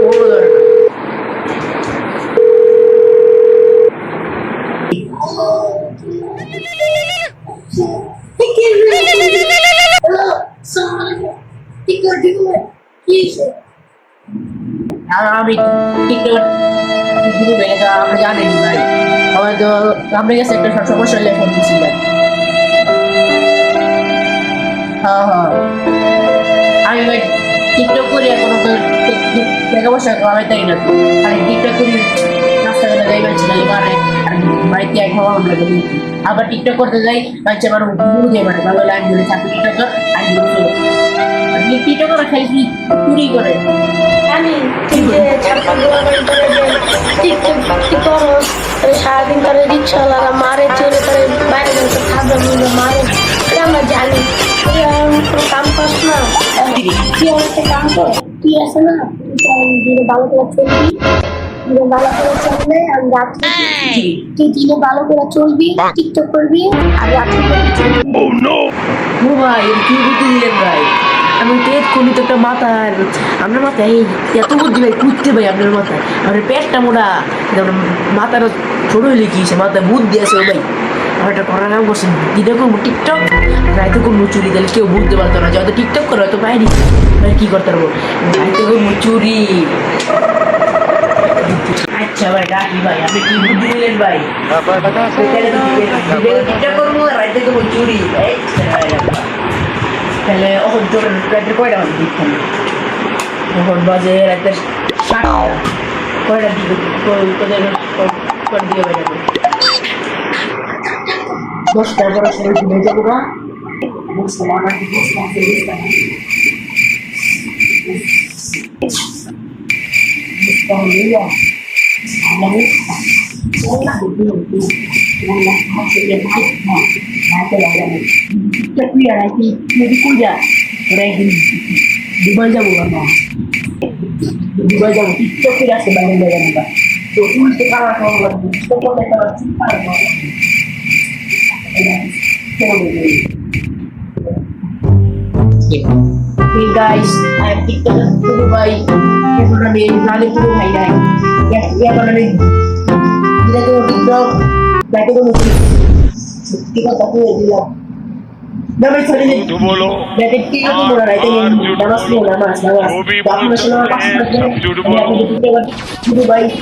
কোনো দরকার নেই। আর আমি টিকটক গ্রুপে এটা আমরা জানি ভাই আমার তো আপনার কাছে একটা সব সমস্যা হলে ফোন দিয়েছিলেন আমি টিকটক করি, এখন তাই আর টিকটক করি করি আবার টিকটক করতে যাই বাচ্চা আমার বুঝে মানে ভালো লাইন ধরে চাকরি টিকটক আর টিকটক করে খাই কি? চুরি করে। তুই যে করে করো সারাদিন তারা রিক্সাওয়ালারা তুই আর একটা কাম কর? তুই আছে না? দিনে ভালো করে চলবি দিনে ভালো করে চললে আমি রাত্রে তুই দিনে ভালো করে চলবি টিকটক করবি আর রাত্রে ও ভাই কি বুদ্ধি দিলেন ভাই? আমি পেট খুলি তো একটা মাথা আর আপনার মাথায় এই এত বুদ্ধি ভাই কুদতে ভাই আপনার মাথায়। আমার পেটটা মোটা মাথাটা ছোট হইলে কি মাথায় বুদ্ধি আছে ভাই। একটা করার কাম করছেন দিনে করব টিকটক? রাইতে করব চুরি তাহলে কেউ বুঝতে পারতো না। যত টিকটক করে হয়তো বাইরে কি করতে পারব? রাইতে করব চুরি। আচ্ছা ভাই রাখি করব রাইতে চুরি। তাহলে কয়টা বাজে সাতটা। কয়টা বাজে? first ever slave in Ejabuga. Books the one of the books of the list. From Leah, America, all the people who are not really right now, not the other way. Tapi ada nanti jadi kuda, regi, dibaca bukan mah, dibaca bukan. Tapi tidak sebanyak banyak bukan. Jadi sekarang kalau kita kalau kita cinta Okay guys, I picked up to Dubai. Kaya ko na rin, lalo ko yung hayay. Kaya ko na rin, hindi ko yung TikTok. Dati ko yung TikTok ako yung dila. Damay sa rin. Dumolo. Detektivo ah, ko muna rin. Tingin, damas mo, damas, damas. Dako na siya nakakasunod na. Kaya ako dito sa Dubai.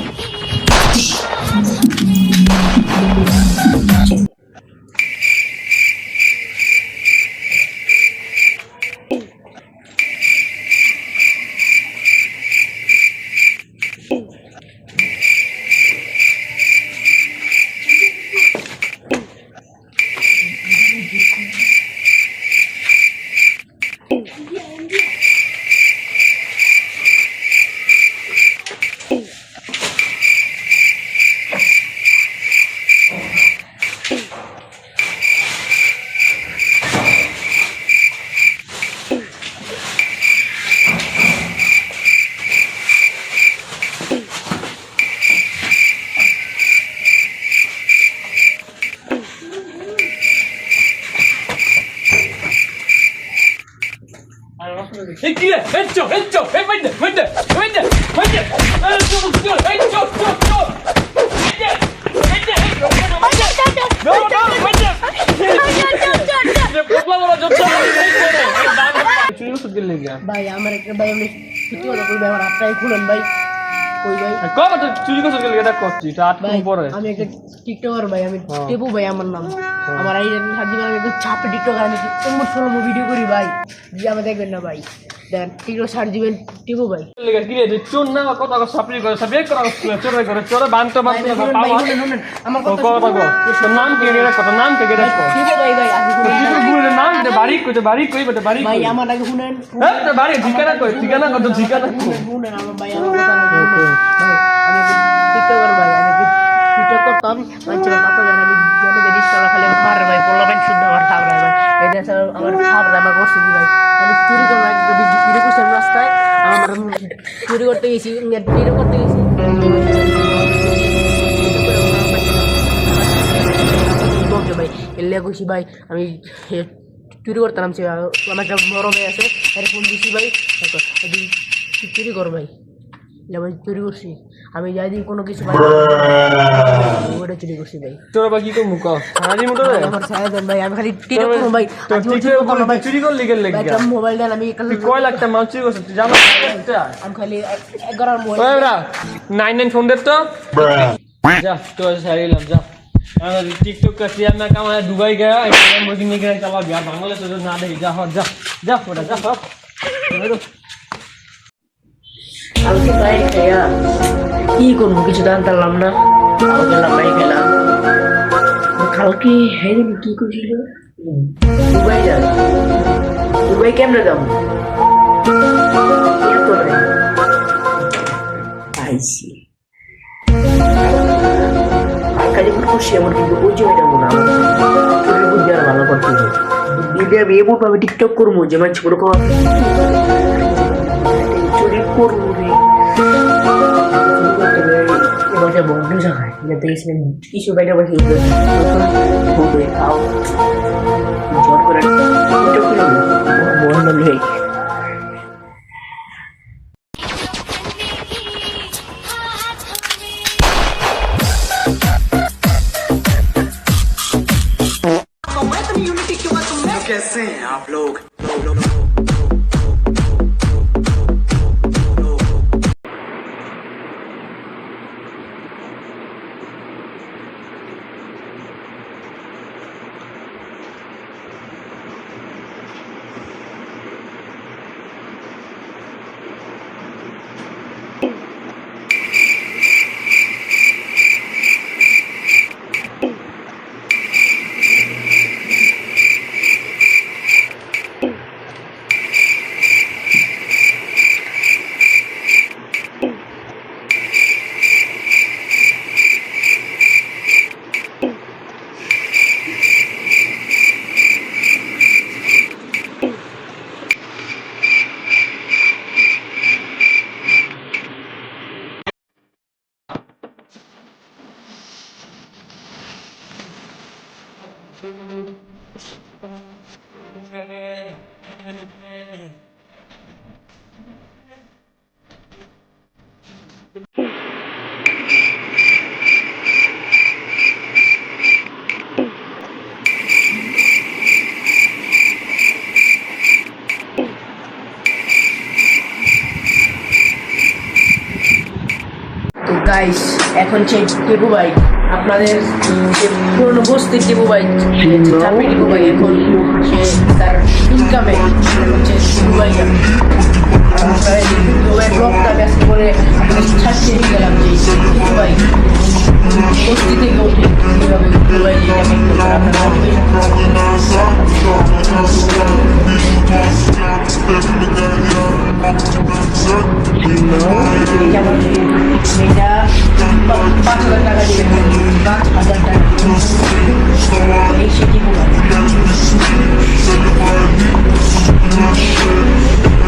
বাইন্দে পোপলা বড় জচ্চা চুরি করতে গেলে গিয়া ভাই আমার একটা ভাই আমি সত্যি কথা কই ভাই আমার হাতটাই খুলেন ভাই কই ভাই কবে তো চুরি করতে গেলে এটা করছি এটা আট পরে আমি একটা টিকটকার ভাই আমি হ্যাঁ। টেপু ভাই আমার নাম আমার এই সাজি আমি একটা ছাপে টিকটকার আমি এমন ফলো ভিডিও করি ভাই যে আমি দেখবেন না ভাই দেন টিকটক সার দিবেন টেপু ভাই। চোর না কথা কথা সাপড়ি করে সব এক করা চোর করে চোর বানতে বানতে। আমার কথা কথা নাম কি রে কথা নাম কি রে কো টেপু ভাই ভাই তো গুলে নাম দে বাড়ি কই বাড়ি কই বটে বাড়ি ভাই আমার আগে শুনেন। হ্যাঁ তো বাড়ি ঠিকানা কই ঠিকানা কত ঠিকানা শুনেন, আমার ভাই আমার কথা। ভাই আমি টিকটকার ভাই আমি টিকটক করতাম মানুষের কথা দেন চুরি করতে গেছি চুরি করতে গেছি। কইছি ভাই আমি চুরি করতাম সে আমার একটা বড় আছে, এর দিছি ভাই। চুরি কর ভাই, চুরি করছি। আমি যাই দিই কোনো কিছু ভাই ওটা চুরি করছি ভাই তোর বা কি করবো ক সারাদিন মোটর ভাই, আমার ছায়া দেন ভাই আমি খালি টিকে করবো ভাই তোর আজকে টিকে চুরি করবো ভাই চুরি করলি গেলে ভাই একটা মোবাইল দেন আমি তুই কয় লাখ টাকা মাল চুরি করছিস তুই জানো একটা আমি খালি এক- এগারোর মোবাইল ওই বড়া নাইন নাইন ফোন দে তো যা তো সারিলাম যা আমার টিকটক का सिया मैं कहा मैं दुबई गया एक मुर्गी नहीं गया चला बिहार बांग्लादेश तो ना दे जा हो जा जा फोटा जा हो কালকে তাই খাইয়া কি করব? কিছু জানতে পারলাম না। কালকে গেলাম বাড়ি গেলাম। কালকে হ্যাঁ কি করছিল? দুবাই যাবে। দুবাই কেমনে যাব? পাইছি। কাজে আমার কিন্তু ওই বুদ্ধি আর ভালো করতে হবে। আমি টিকটক করব যে মানুষ কোনো করব। जब इसमें टिश्यू पेपर पर हीट हो गए खाओ ज़ोर को रख तो फिर बहुत बंद है कैसे हैं आप लोग গাইস এখন সেই টেবু বাইক আপনাদের যে পুরনো বস্তির টেবু বাইক চাপি টেবু বাইক এখন সে তার ইনকামে হচ্ছে টেবু বাইক ব্লগটা ব্যস্ত করে ছাড়তে গেলাম যে টেবু ভাই। বস্তি থেকে ওঠে কীভাবে টেপু ভাই যেটা করতে পারে আপনারা দেখবেন। এই যেমন এটা পা- পাঁচ হাজার টাকা দিবেন পাঁচ হাজার টাকা এই সে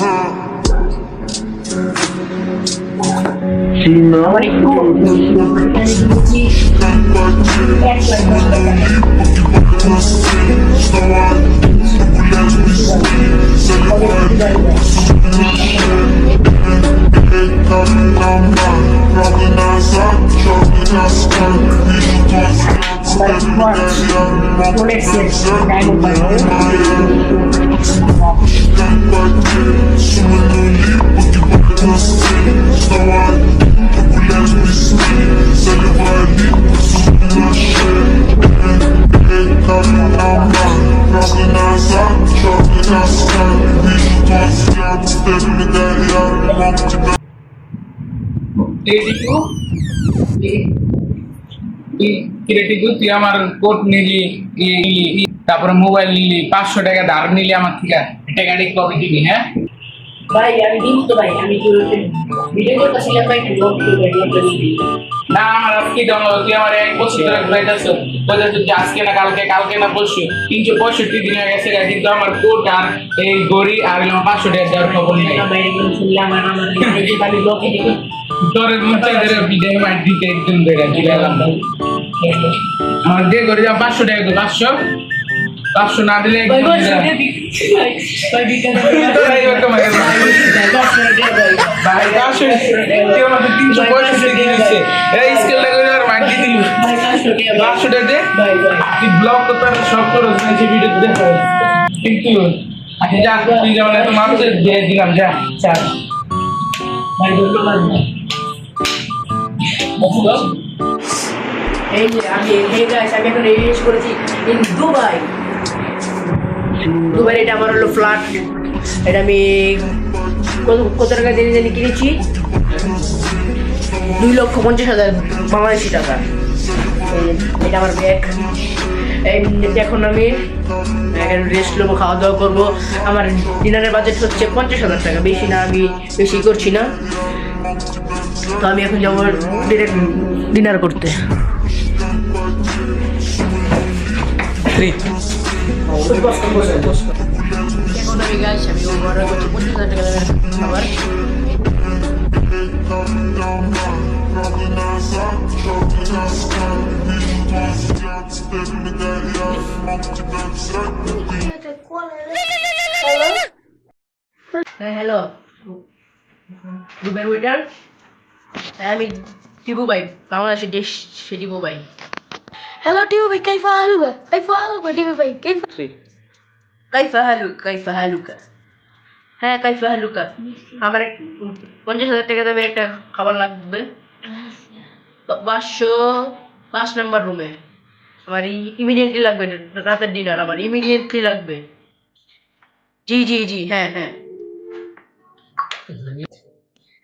দশ টাকা রোলেক্সের ডায়মন্ড Thank টিকু কিরে টিকু তারপরে মোবাইল নিলি পাঁচশো টাকা ধার নিলি আমার থেকে টাকাটি কবে দিবি হ্যাঁ? ভাই আমি দিন তো ভাই আমি কি ভিডিও করতেছিলাম ভাই লোক না আমার আজকে দেওয়া তুই আমার এক বছর ধরে ঘুরাইতেছ বলতেছ যে আজকে না কালকে কালকে না পরশু তিনশো পঁয়ষট্টি দিন হয়ে গেছে কিন্তু আমার কোট আর এই গড়ি আর আমার পাঁচশো টাকা দেওয়ার খবর নেই। আমার লোকে তোর মুখে ধরে বিদায় মার দিতে একদিন ধরে দিলাম আমার দিয়ে করে যাও পাঁচশো টাকা তো পাঁচশো? পাঁচশো না দিলে তিনশো পঁয়ষট্টি দিয়ে দিচ্ছে। এই স্কেলটা করে আর দিয়ে দিল। ভাই পাঁচশো টাকা ভাই পাঁচশো টাকা দে তুই ব্লগ করতে সব ভিডিও দেখো কিন্তু আচ্ছা যা তুই যেমন এত মানুষের দিয়ে দিলাম যা চা ভাই ধন্যবাদ এই যে আমি এই গাইস আমি এখন রিলিজ করেছি। ইন দুবাই দুবাই এটা আমার হলো ফ্ল্যাট এটা আমি কত টাকা জেনে জানি কিনেছি? দুই লক্ষ পঞ্চাশ হাজার বাংলাদেশি টাকা। এটা আমার ব্যাগ এখন আমি রেস্ট নেব খাওয়া দাওয়া করব। আমার ডিনারের বাজেট হচ্ছে পঞ্চাশ হাজার টাকা। বেশি না, আমি বেশি করছি না। তো আমি এখন যাব ডিরেক্ট ডিনার করতে। হ্যালো। দুবের ওয়েটার হ্যাঁ আমি টিপু ভাই বাংলাদেশের দেশ সে টিপু ভাই। টিউ ভাই কাইফা হালুকা কাইফা হালুকা টিউ ভাই কাইফা কাইফা হালুক কাইফা হালুকা হ্যাঁ কাইফা হালুকা আমার পঞ্চাশ হাজার টাকা দামের একটা খাবার লাগবে পাঁচশো পাঁচ নাম্বার রুমে আমার ইমিডিয়েটলি লাগবে রাতের ডিনার আমার ইমিডিয়েটলি লাগবে জি জি জি হ্যাঁ হ্যাঁ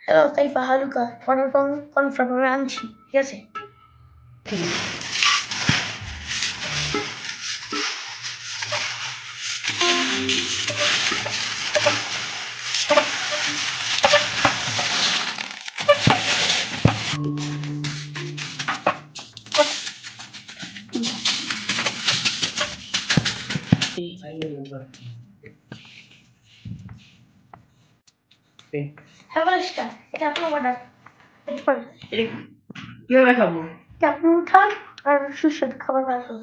হ্যালো কাইফা হালুকা কনফার্ম করে আনছি ঠিক আছে হ্যাঁ বলিসটা এটা আপনার অর্ডার এটা কীভাবে খাব? এটা আপনি উঠান আর সুস্বাদু খাবার বানাবেন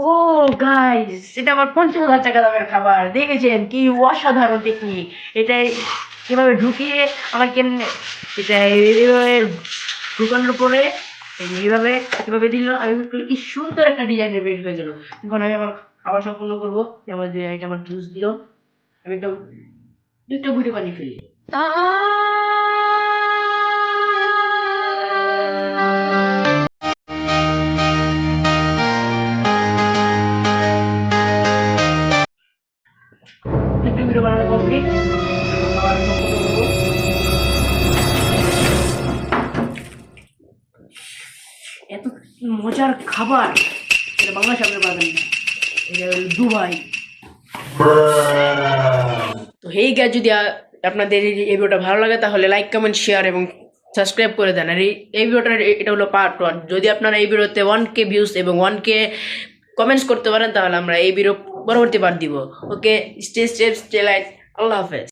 ও গাইস এটা আমার পঞ্চাশ হাজার টাকা দামের খাবার। দেখেছেন কি অসাধারণ টেকনিক এটা কীভাবে ঢুকিয়ে আমার কেন এটা এইভাবে ঢুকানোর পরে এই যে এইভাবে কীভাবে দিল আমি কি সুন্দর একটা ডিজাইনের বের হয়ে গেল এখন আমি আমার খাবার সম্পূর্ণ করব। আমার যে আমার জুস দিল, আমি একদম দুটো গুটি পানি ফেলি। এত মজার খাবার এটা বাংলাদেশে আপনি পাবেন না। এটা দুবাই। তো হেই গ্যাস যদি আপনাদের এই ভিডিওটা ভালো লাগে, তাহলে লাইক কমেন্ট শেয়ার এবং সাবস্ক্রাইব করে দেন। আর এই ভিডিওটার এটা হলো পার্ট ওয়ান যদি আপনারা এই ভিডিওতে ওয়ান কে ভিউজ এবং ওয়ান কে কমেন্টস করতে পারেন, তাহলে আমরা এই ভিডিও পরবর্তী পার্ট দিব। Okay stay stay stay light আল্লাহ হাফেজ।